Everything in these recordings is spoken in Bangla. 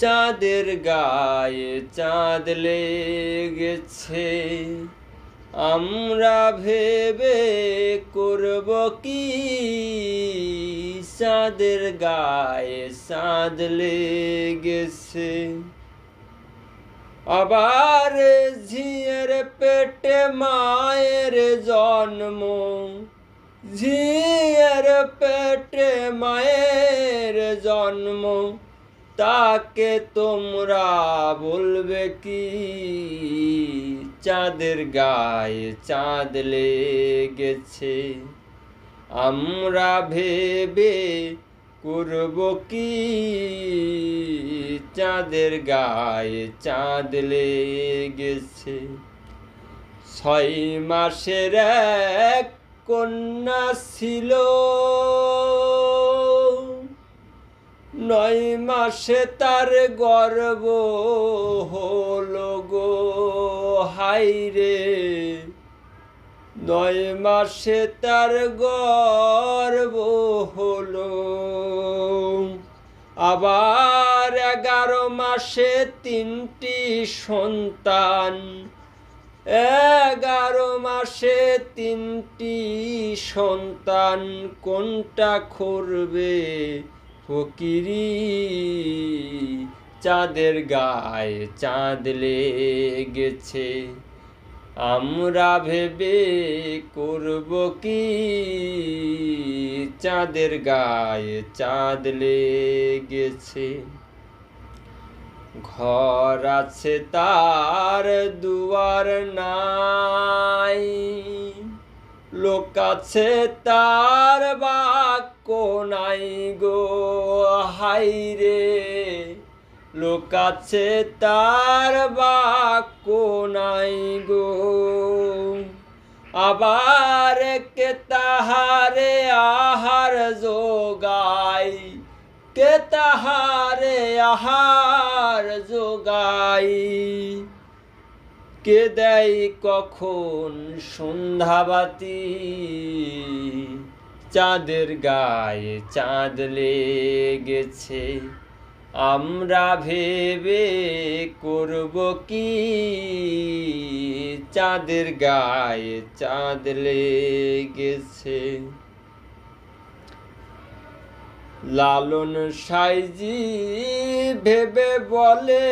চাঁদের গায়ে চাঁদ লেগেছে। আমরা ভেবে করব কি? চাঁদের গায়ে চাঁদ লেগেছে। আবার ঝিয়ের পেটে মায়ের জন্ম। ঝিয়ের পেটে মায়ের জন্ম। তাকে তোমরা বলবে কি? চাঁদের গায়ে চাঁদ লেগেছে। আমরা ভেবে করব কি? চাঁদের গায়ে চাঁদ লেগেছে। ছয় মাসের এক কন্যা ছিল। নয় মাসে তার গর্ব হলো গো হাইরে নয় মাসে তার গর্ব হলো, আবার এগারো মাসে তিনটি সন্তান। এগারো মাসে তিনটি সন্তান কোনটা করবে? ফকিরি, চাঁদের গায়ে চাঁদ লেগেছে। আমরা ভেবে করব কি? চাঁদের গায়ে চাঁদ লেগেছে। ঘর আছে তার, দুয়ার নাই। লোক আছে তার বাক্য নাই গো হাইরে লোক আছে তার বাক্য নাই গো। আবার কে তাহারে আহার যোগাই? কে তাহারে আহার যোগাই? কে দেয় কখন সন্ধ্যাবাতি? চাঁদের গায়ে চাঁদ লেগেছে। আমরা ভেবে করব কি? চাঁদের গায়ে চাঁদ লেগেছে। লালন সাইজি ভেবে বলে,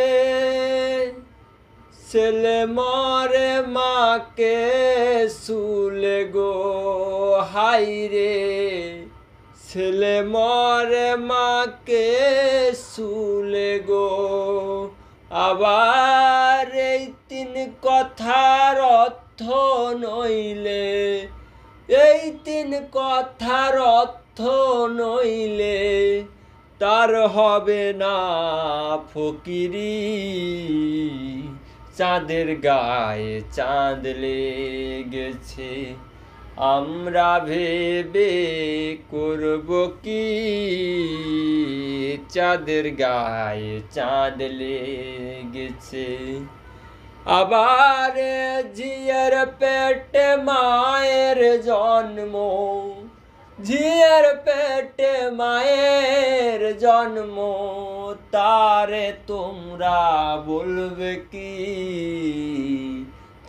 ছেলে মরে মাকে শুলে গো। হাইরে ছেলে মরে মাকে শুলে গো। আবার এই তিন কথার অর্থ নইলে, এই তিন কথার অর্থ নইলে তার হবে না ফকিরি। চাঁদের গায়ে চাঁদ লেগেছে আমরা ভেবে করব কি? চাঁদের গায়ে চাঁদ লেগেছে। আবার ঝিয়ের পেটে মায়ের জন্ম। ঝিয়ের পেটে মায়ের জন্ম। তারে তোমরা বলবে কি?